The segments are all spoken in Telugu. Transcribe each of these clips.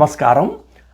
నమస్కారం.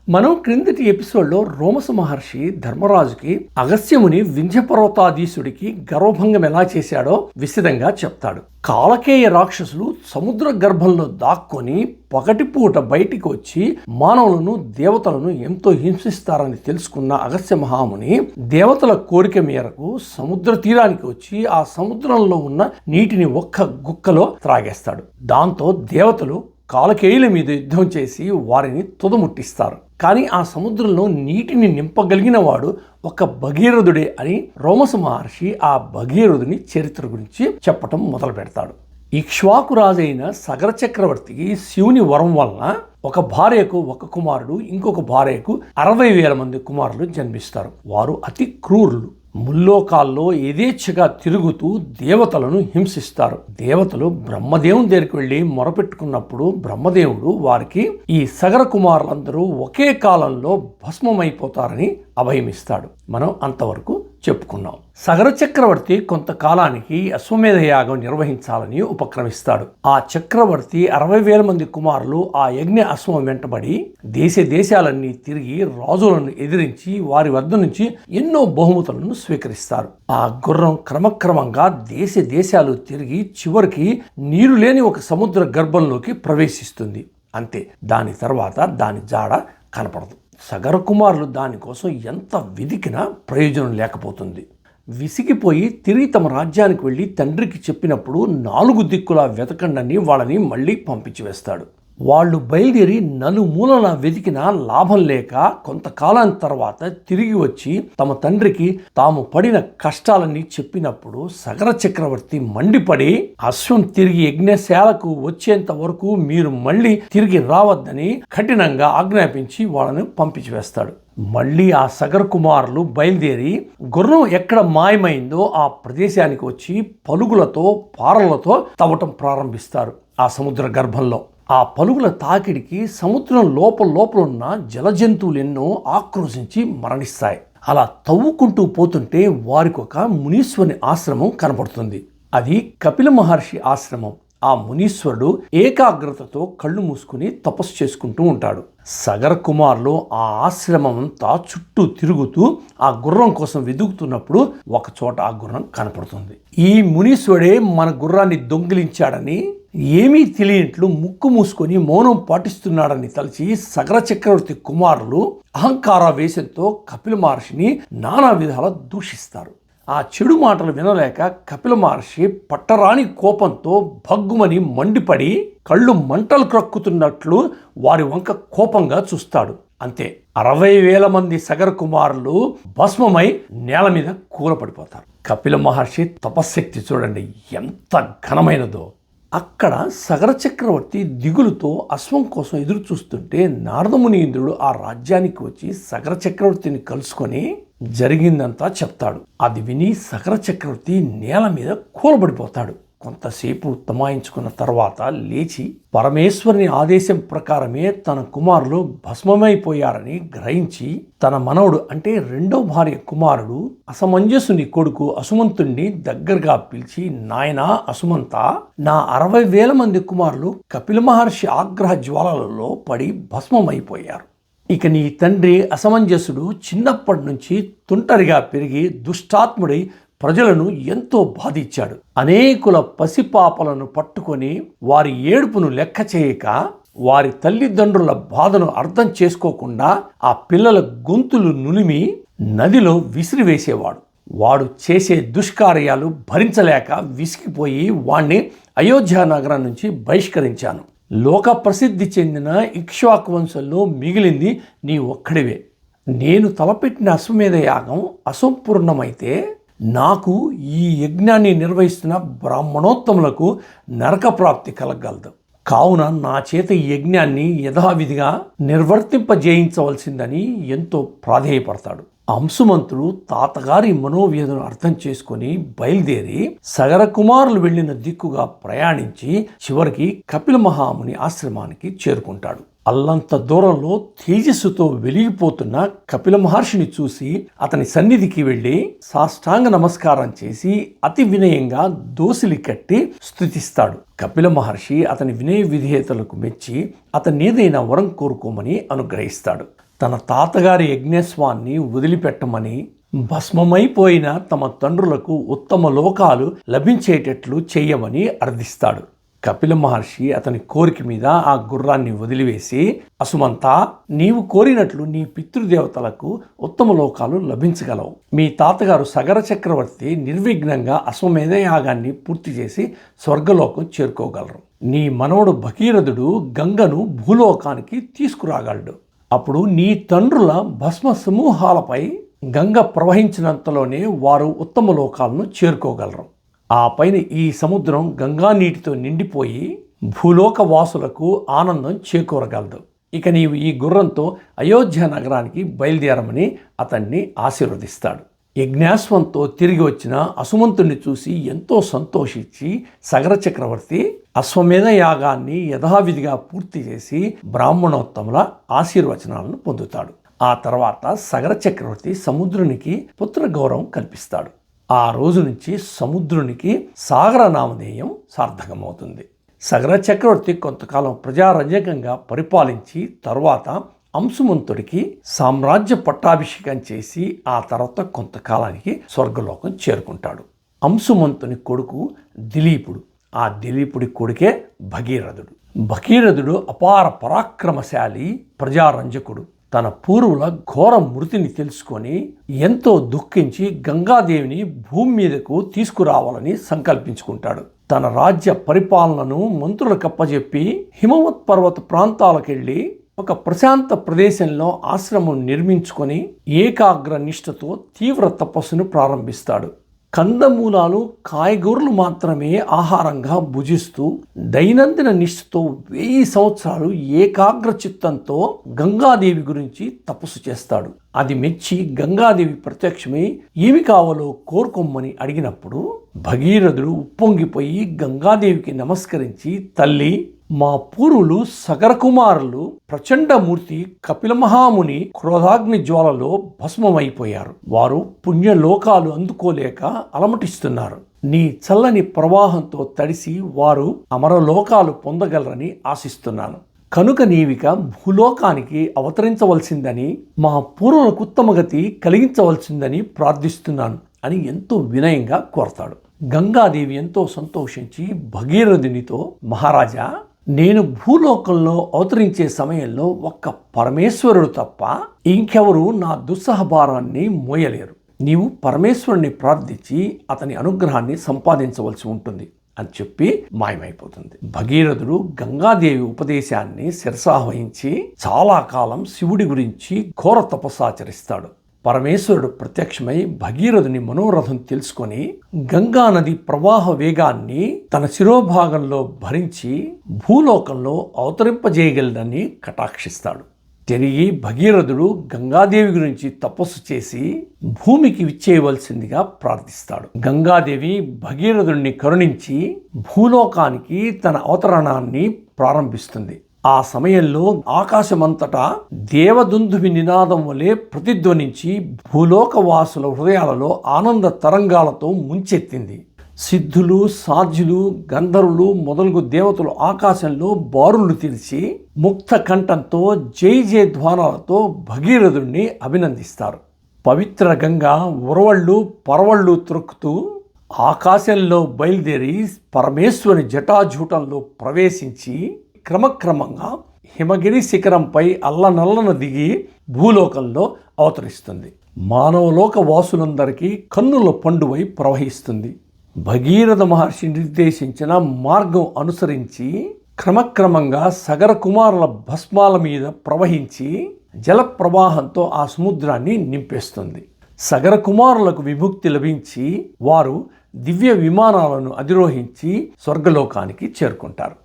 మనం క్రిందటి ఎపిసోడ్లో రోమస మహర్షి ధర్మరాజుకి అగస్త్యముని వింధ్యపర్వతాధీశుడికి గర్వభంగం ఎలా చేశాడో విశదంగా చెప్తాడు. కాలకేయ రాక్షసులు సముద్ర గర్భంలో దాక్కొని పగటిపూట బయటికి వచ్చి మానవులను దేవతలను ఎంతో హింసిస్తారని తెలుసుకున్న అగస్య మహాముని దేవతల కోరిక మేరకు సముద్ర తీరానికి వచ్చి ఆ సముద్రంలో ఉన్న నీటిని ఒక్క గుక్కలో త్రాగేస్తాడు. దాంతో దేవతలు కాలకేయుల మీద యుద్ధం చేసి వారిని తుదముట్టిస్తారు. కానీ ఆ సముద్రంలో నీటిని నింపగలిగిన వాడు ఒక భగీరథుడే అని రోమస మహర్షి ఆ భగీరథుని చరిత్ర గురించి చెప్పటం మొదలు పెడతాడు. ఇక్ష్వాకు రాజైన సగర చక్రవర్తికి శివుని వరం వలన ఒక భార్యకు ఒక కుమారుడు ఇంకొక భార్యకు అరవై వేల మంది కుమారులు జన్మిస్తారు. వారు అతి క్రూరులు. ముల్లోకాల్లో యథేచ్ఛగా తిరుగుతూ దేవతలను హింసిస్తారు. దేవతలు బ్రహ్మదేవుని దగ్గరికి వెళ్ళి మొరపెట్టుకున్నప్పుడు బ్రహ్మదేవుడు వారికి ఈ సగర కుమారులందరూ ఒకే కాలంలో భస్మమైపోతారని అభయమిస్తాడు. మనం అంతవరకు చెప్పుకున్నాం. సగర చక్రవర్తి కొంతకాలానికి అశ్వమేధ యాగం నిర్వహించాలని ఉపక్రమిస్తాడు. ఆ చక్రవర్తి అరవై వేల మంది కుమారులు ఆ యజ్ఞ అశ్వం వెంటబడి దేశ దేశాలన్నీ తిరిగి రాజులను ఎదిరించి వారి వద్ద నుంచి ఎన్నో బహుమతులను స్వీకరిస్తారు. ఆ గుర్రం క్రమక్రమంగా దేశ దేశాలు తిరిగి చివరికి నీరు లేని ఒక సముద్ర గర్భంలోకి ప్రవేశిస్తుంది. అంతే. దాని తర్వాత దాని జాడ కనపడదు. సగర కుమారులు దానికోసం ఎంత వెదికినా ప్రయోజనం లేకపోతుంది. విసిగిపోయి తిరిగి తమ రాజ్యానికి వెళ్ళి తండ్రికి చెప్పినప్పుడు నాలుగు దిక్కులా వెతకండని వాళ్ళని మళ్ళీ పంపించి వేస్తాడు వాళ్ళు బయలుదేరి నలుమూలన వెతికిన లాభం లేక కొంతకాలం తర్వాత తిరిగి వచ్చి తమ తండ్రికి తాము పడిన కష్టాలన్నీ చెప్పినప్పుడు సగర చక్రవర్తి మండిపడి అశ్వం తిరిగి యజ్ఞశాలకు వచ్చేంత వరకు మీరు మళ్ళీ తిరిగి రావద్దని కఠినంగా ఆజ్ఞాపించి వాళ్ళని పంపించి వేస్తాడు మళ్ళీ ఆ సగర్ కుమారులు బయలుదేరి గుర్రం ఎక్కడ మాయమైందో ఆ ప్రదేశానికి వచ్చి పలుగులతో పారలతో తవ్వటం ప్రారంభిస్తారు ఆ సముద్ర గర్భంలో. ఆ పలుగుల తాకిడికి సముద్రం లోపల లోపల ఉన్న జలజంతువులు ఎన్నో ఆక్రోశించి మరణిస్తాయి. అలా తవ్వుకుంటూ పోతుంటే వారికి ఒక మునీశ్వరుని ఆశ్రమం కనపడుతుంది అది కపిల మహర్షి ఆశ్రమం. ఆ మునీశ్వరుడు ఏకాగ్రతతో కళ్ళు మూసుకుని తపస్సు చేసుకుంటూ ఉంటాడు. సగర కుమార్లు ఆ ఆశ్రమం అంతా చుట్టూ తిరుగుతూ ఆ గుర్రం కోసం వెతుకుతున్నప్పుడు ఒకచోట ఆ గుర్రం కనపడుతుంది. ఈ మునీశ్వరుడే మన గుర్రాన్ని దొంగిలించాడని ఏమీ తెలియనట్లు ముక్కు మూసుకొని మౌనం పాటిస్తున్నాడని తలచి సగర చక్రవర్తి కుమారులు అహంకార వేషంతో కపిల మహర్షిని నానా విధాల దూషిస్తారు. ఆ చెడు మాటలు వినలేక కపిల మహర్షి పట్టరాని కోపంతో భగ్గుమని మండిపడి కళ్ళు మంటలు క్రక్కుతున్నట్లు వారి వంక కోపంగా చూస్తాడు. అంతే అరవై వేల మంది సగర కుమారులు భస్మమై నేల మీద కూలపడిపోతారు. కపిల మహర్షి తపశ్శక్తి చూడండి ఎంత ఘనమైనదో. అక్కడ సగర చక్రవర్తి దిగులుతో అశ్వం కోసం ఎదురు చూస్తుంటే నారదముని ఇంద్రుడు ఆ రాజ్యానికి వచ్చి సగర చక్రవర్తిని కలుసుకొని జరిగిందంతా చెప్తాడు. అది విని సగర చక్రవర్తి నేల మీద కూలబడిపోతాడు. కొంతసేపు తమాయించుకున్న తర్వాత లేచి పరమేశ్వరుని ఆదేశం ప్రకారమే తన కుమారులు భస్మమైపోయారని గ్రహించి తన మనవడు అంటే రెండో భార్య కుమారుడు అసమంజసుని కొడుకు అసుమంతుణ్ణి దగ్గరగా పిలిచి నాయనా అసుమంత నా అరవై వేల మంది కుమారులు కపిల మహర్షి ఆగ్రహ జ్వాలలలో పడి భస్మమైపోయారు. ఇక నీ తండ్రి అసమంజసుడు చిన్నప్పటి నుంచి తుంటరిగా పెరిగి దుష్టాత్ముడై ప్రజలను ఎంతో బాధించాడు. అనేకుల పసిపాపలను పట్టుకొని వారి ఏడుపును లెక్క చేయక వారి తల్లిదండ్రుల బాధను అర్థం చేసుకోకుండా ఆ పిల్లల గొంతులు నులిమి నదిలో విసిరివేసేవాడు. వాడు చేసే దుష్కార్యాలు భరించలేక విసిగిపోయి వాణ్ణి అయోధ్య నగరం నుంచి బహిష్కరించాను. లోక ప్రసిద్ధి చెందిన ఇక్ష్వాకు వంశంలో మిగిలింది నీ ఒక్కడివే. నేను తలపెట్టిన అశ్వమేధ యాగం అసంపూర్ణమైతే నాకు ఈ యజ్ఞాన్ని నిర్వహిస్తున్న బ్రాహ్మణోత్తములకు నరక ప్రాప్తి కలగలదు. కావున నా చేత ఈ యజ్ఞాన్ని యథావిధిగా నిర్వర్తింపజేయించవలసిందని ఎంతో ప్రాధేయపడతాడు. అంశుమంతుడు తాతగారి మనోవ్యధను అర్థం చేసుకొని బయలుదేరి సగర కుమారులు వెళ్ళిన దిక్కుగా ప్రయాణించి చివరికి కపిల మహాముని ఆశ్రమానికి చేరుకుంటాడు. అల్లంత దూరంలో తేజస్సుతో వెలిగిపోతున్న కపిల మహర్షిని చూసి అతని సన్నిధికి వెళ్ళి సాష్టాంగ నమస్కారం చేసి అతి వినయంగా దోసిలి కట్టి స్థుతిస్తాడు కపిల మహర్షి అతని వినయ విధేయతలకు మెచ్చి అతని ఏదైనా వరం కోరుకోమని అనుగ్రహిస్తాడు. తన తాతగారి యజ్ఞస్వాన్ని వదిలిపెట్టమని భస్మమైపోయిన తమ తండ్రులకు ఉత్తమ లోకాలు లభించేటట్లు చేయమని అర్థిస్తాడు. కపిల మహర్షి అతని కోరిక మీద ఆ గుర్రాన్ని వదిలివేసి అసుమంతా నీవు కోరినట్లు నీ పితృదేవతలకు ఉత్తమ లోకాలు లభించగలవు. మీ తాతగారు సగర చక్రవర్తి నిర్విఘ్నంగా అశ్వమేధ యాగాన్ని పూర్తి చేసి స్వర్గలోకం చేరుకోగలరు. నీ మనవడు భగీరథుడు గంగను భూలోకానికి తీసుకురాగలడు. అప్పుడు నీ తండ్రుల భస్మ సమూహాలపై గంగ ప్రవహించినంతలోనే వారు ఉత్తమ లోకాలను చేరుకోగలరు. ఆ పైన ఈ సముద్రం గంగా నీటితో నిండిపోయి భూలోక వాసులకు ఆనందం చేకూరగలదు. ఇక నీవు ఈ గుర్రంతో అయోధ్య నగరానికి బయలుదేరమని అతన్ని ఆశీర్వదిస్తాడు. యజ్ఞాశ్వంతో తిరిగి వచ్చిన అసుమంతుణ్ణి చూసి ఎంతో సంతోషించి సగర చక్రవర్తి అశ్వమేధ యాగాన్ని యథావిధిగా పూర్తి చేసి బ్రాహ్మణోత్తముల ఆశీర్వచనాలను పొందుతాడు. ఆ తర్వాత సగర చక్రవర్తి సముద్రునికి పుత్ర గౌరవం కల్పిస్తాడు. ఆ రోజు నుంచి సముద్రునికి సాగర నామధేయం సార్థకమవుతుంది. సగర చక్రవర్తి కొంతకాలం ప్రజారంజకంగా పరిపాలించి తరువాత అంశుమంతుడికి సామ్రాజ్య పట్టాభిషేకం చేసి ఆ తర్వాత కొంతకాలానికి స్వర్గలోకం చేరుకుంటాడు. అంశుమంతుని కొడుకు దిలీపుడు. ఆ దిలీపుడి కొడుకే భగీరథుడు. భగీరథుడు అపార పరాక్రమశాలి ప్రజారంజకుడు. తన పూర్వుల ఘోర మృతిని తెలుసుకొని ఎంతో దుఃఖించి గంగాదేవిని భూమి మీదకు తీసుకురావాలని సంకల్పించుకుంటాడు. తన రాజ్య పరిపాలనను మంత్రులకు అప్పజెప్పి హిమవత్ పర్వత ప్రాంతాలకెళ్ళి ఒక ప్రశాంత ప్రదేశంలో ఆశ్రమం నిర్మించుకొని ఏకాగ్ర నిష్ఠతో తీవ్ర తపస్సును ప్రారంభిస్తాడు. కందమూలాలు కాయగూరలు మాత్రమే ఆహారంగా భుజిస్తూ దైనందిన నిష్ఠతో వెయ్యి సంవత్సరాలు ఏకాగ్ర చిత్తంతో గంగాదేవి గురించి తపస్సు చేస్తాడు. అది మెచ్చి గంగాదేవి ప్రత్యక్షమై ఏమి కావాలో కోరుకోమని అడిగినప్పుడు భగీరథుడు ఉప్పొంగిపోయి గంగాదేవికి నమస్కరించి తల్లి మా పూర్వులు సగర కుమారులు ప్రచండమూర్తి కపిల మహాముని క్రోధాగ్ని జ్వాలలో భస్మమైపోయారు. వారు పుణ్యలోకాలు అందుకోలేక అలమటిస్తున్నారు. నీ చల్లని ప్రవాహంతో తడిసి వారు అమరలోకాలు పొందగలరని ఆశిస్తున్నాను. కనుక నీవిక భూలోకానికి అవతరించవలసిందని మా పూర్వులకు ఉత్తమగతి కలిగించవలసిందని ప్రార్థిస్తున్నాను అని ఎంతో వినయంగా కోరతాడు. గంగాదేవి ఎంతో సంతోషించి భగీరథునితో మహారాజా నేను భూలోకంలో అవతరించే సమయంలో ఒక్క పరమేశ్వరుడు తప్ప ఇంకెవరు నా దుస్సహభారాన్ని మోయలేరు. నీవు పరమేశ్వరుని ప్రార్థించి అతని అనుగ్రహాన్ని సంపాదించవలసి ఉంటుంది. అని చెప్పి మాయమైపోతుంది. భగీరథుడు గంగాదేవి ఉపదేశాన్ని శిరసావహించి చాలా కాలం శివుడి గురించి ఘోర తపస్సాచరిస్తాడు పరమేశ్వరుడు ప్రత్యక్షమై భగీరథుని మనోరథం తెలుసుకొని గంగా నది ప్రవాహ వేగాన్ని తన శిరోభాగంలో భరించి భూలోకంలో అవతరింపజేయగలనని కటాక్షిస్తాడు. తిరిగి భగీరథుడు గంగాదేవి గురించి తపస్సు చేసి భూమికి విచ్చేయవలసిందిగా ప్రార్థిస్తాడు. గంగాదేవి భగీరథుడిని కరుణించి భూలోకానికి తన అవతరణాన్ని ప్రారంభిస్తుంది. ఆ సమయంలో ఆకాశమంతటా దేవదుందువి నినాదం వలె ప్రతిధ్వనించి భూలోకవాసుల హృదయాలలో ఆనంద తరంగాలతో ముంచెత్తింది. సిద్ధులు సాధ్యులు గంధర్వులు మొదలగు దేవతలు ఆకాశంలో బారులు తెరిచి ముక్త కంఠంతో జై జయ ధ్వానాలతో భగీరథుణ్ణి అభినందిస్తారు. పవిత్ర గంగ ఉరవళ్ళు పరవళ్ళు త్రొక్కుతూ ఆకాశంలో బయలుదేరి పరమేశ్వరి జటాజూటంలో ప్రవేశించి క్రమక్రమంగా హిమగిరి శిఖరంపై అల్లనల్లన దిగి భూలోకంలో అవతరిస్తుంది. మానవలోక వాసులందరికీ కన్నుల పండువై ప్రవహిస్తుంది. భగీరథ మహర్షి నిర్దేశించిన మార్గం అనుసరించి క్రమక్రమంగా సగర కుమారుల భస్మాల మీద ప్రవహించి జల ప్రవాహంతో ఆ సముద్రాన్ని నింపేస్తుంది. సగర కుమారులకు విముక్తి లభించి వారు దివ్య విమానాలను అధిరోహించి స్వర్గలోకానికి చేరుకుంటారు.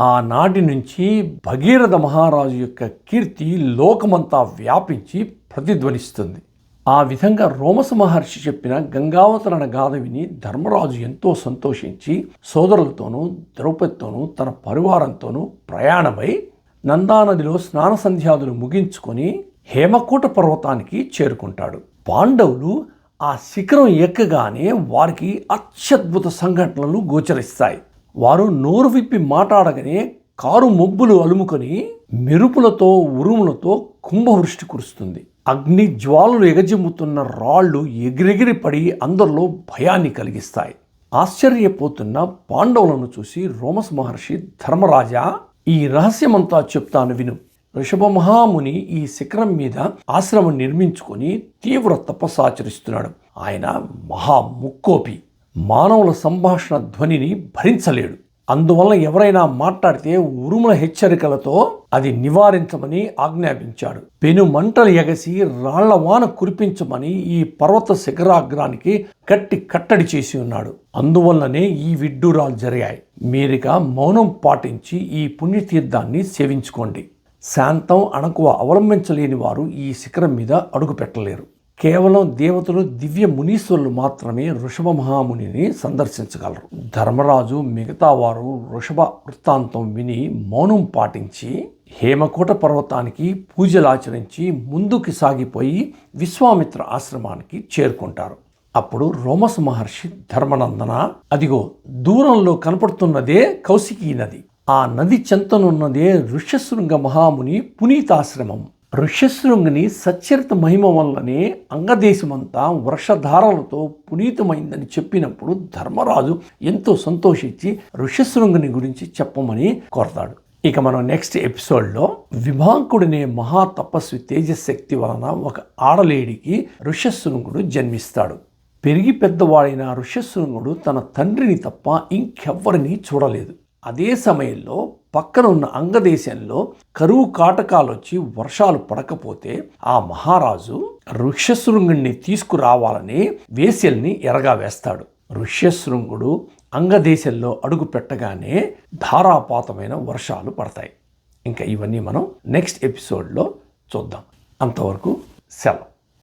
ఆనాటి నుంచి భగీరథ మహారాజు యొక్క కీర్తి లోకమంతా వ్యాపించి ప్రతిధ్వనిస్తుంది. ఆ విధంగా రోమస మహర్షి చెప్పిన గంగావతరణ గాథ విని ధర్మరాజు ఎంతో సంతోషించి సోదరులతోనూ ద్రౌపదితోనూ తన పరివారంతోనూ ప్రయాణమై నందానదిలో స్నాన సంధ్యాదులు ముగించుకొని హేమకూట పర్వతానికి చేరుకుంటాడు. పాండవులు ఆ శిఖరం ఎక్కగానే వారికి అత్యద్భుత సంఘటనలు గోచరిస్తాయి. వారు నోరు విప్పి మాట్లాడగానే కారు మొబ్బులు అలుముకొని మెరుపులతో ఉరుములతో కుంభవృష్టి కురుస్తుంది. అగ్ని జ్వాలలు ఎగజిమ్ముతున్న రాళ్ళు ఎగిరెగిరి పడి అందరిలో భయాన్ని కలిగిస్తాయి. ఆశ్చర్యపోతున్న పాండవులను చూసి రోమస్ మహర్షి ధర్మరాజా ఈ రహస్యమంతా చెప్తాను విను. ఋషభ మహాముని ఈ శిఖరం మీద ఆశ్రమం నిర్మించుకొని తీవ్ర తపస్సాచరిస్తున్నాడు ఆయన మహా ముక్కోపి. మానవుల సంభాషణ ధ్వనిని భరించలేడు. అందువల్ల ఎవరైనా మాట్లాడితే ఉరుముల హెచ్చరికలతో అది నివారించమని ఆజ్ఞాపించాడు. పెను మంటలు ఎగసి రాళ్ళవాన కురిపించమని ఈ పర్వత శిఖరాగ్రానికి గట్టి కట్టడి చేసి ఉన్నాడు. అందువల్లనే ఈ విడ్డూరాలు జరిగాయి. మీరిక మౌనం పాటించి ఈ పుణ్యతీర్థాన్ని సేవించుకోండి. శాంతం అణకువ అవలంబించలేని వారు ఈ శిఖరం మీద అడుగు పెట్టలేరు కేవలం దేవతలు దివ్య మునీశ్వరులు మాత్రమే ఋషభ మహామునిని సందర్శించగలరు. ధర్మరాజు మిగతా వారు ఋషభ వృత్తాంతం విని మౌనం పాటించి హేమకూట పర్వతానికి పూజలాచరించి ముందుకు సాగిపోయి విశ్వామిత్ర ఆశ్రమానికి చేరుకుంటారు. అప్పుడు రోమస్ మహర్షి ధర్మనందన అదిగో దూరంలో కనపడుతున్నదే కౌశికీ నది. ఆ నది చెంతనున్నదే ఋష్యశృంగ మహాముని పునీతాశ్రమం. ఋష్యశృంగిని సచ్చరిత మహిమ వల్లనే అంగదేశమంతా వర్షధారలతో పునీతమైందని చెప్పినప్పుడు ధర్మరాజు ఎంతో సంతోషించి ఋష్యశృంగిని గురించి చెప్పమని కోరతాడు. ఇక మనం నెక్స్ట్ ఎపిసోడ్లో విభాంకుడనే మహా తపస్వి తేజశక్తి వలన ఒక ఆడలేడికి ఋష్యశృంగుడు జన్మిస్తాడు. పెరిగి పెద్దవాడైన ఋష్యశృంగుడు తన తండ్రిని తప్ప ఇంకెవ్వరిని చూడలేదు. అదే సమయంలో పక్కన ఉన్న అంగదేశంలో కరువు కాటకాలు వచ్చి వర్షాలు పడకపోతే ఆ మహారాజు ఋష్యశృంగుణ్ణి తీసుకురావాలని వేశ్యల్ని ఎరగా వేస్తాడు. ఋష్యశృంగుడు అంగదేశంలో అడుగు పెట్టగానే ధారాపాతమైన వర్షాలు పడతాయి. ఇంకా ఇవన్నీ మనం నెక్స్ట్ ఎపిసోడ్లో చూద్దాం. అంతవరకు సెలవు.